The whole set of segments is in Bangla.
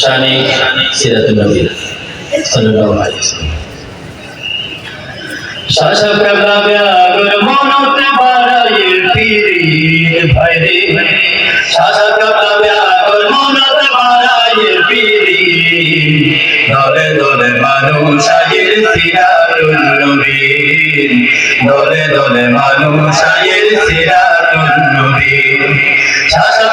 শানে সিরাতুল নবী সাল্লাল্লাহু আলাইহি ওয়াসাল্লাম। শাসক কাবলা ব্যাগর মনতে বাড়াই পীর ভাই রে। শাসক কাবলা ব্যাগর মনতে বাড়াই পীর দলে দলে মানুষ আয়ের সিরাতুল নবী দলে দলে মানুষ আয়ের সিরাতুল নবী শাসক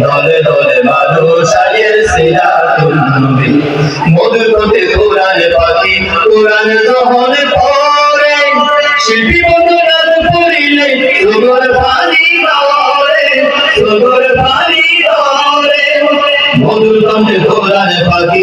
দলে দলে মানুষ আয়ের সিরাতুল নবী মধুর পথে কোরআন পাখি, কোরআন যখন পড়ে শিল্পী বন্ধু গান পড়িলে, সুগর পানি ধরে সুগর পানি ধরে মধুর কণ্ঠে কোরআন পাখি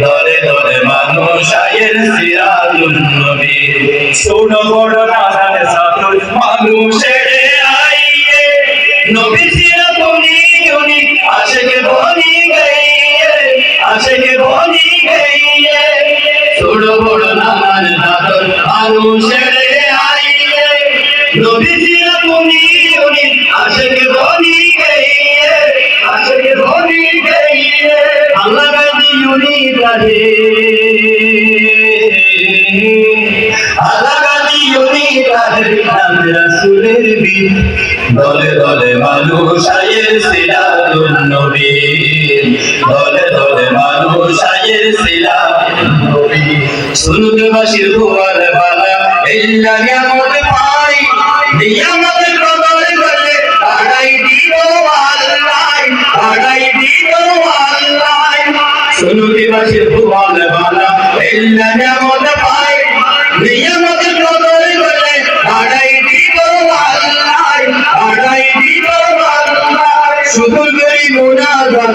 দলে দলে মানুষ আয়ের সিরাতুল নবী। ছোট বড় নানান সাধুর মানুষের আইয়ে। নবী সিরাতুনি উনি আশেকে বনি গাইয়ে, আশেকে বনি গাইয়ে। ছোট বড় নানান সাধুর মানুষের আইয়ে। নবী সিরাতুনি উনি আশেকে বনি গাইয়ে, আশেকে বনি গাইয়ে। রাহে নাম রাসূলের বীর। দলে দলে মানুষ আয়ের সিরাতুল নবী। দলে দলে মানুষ আয়ের সিরাতুল নবী। সুরুদ বাসির হুয়ার বালা ইল্লা নিয়ামত পাই, নিয়ামত সুরুদ বাসির হুয়ার বালা ইল্লা নিয়ামত পাই নিয়ামত কদর করলে আড়াই দিব আল্লাহ আড়াই শুধু করি মুনাজাত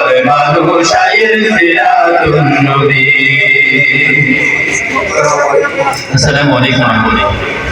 আয়ের সিরাতুন আসসালামু আলাইকুম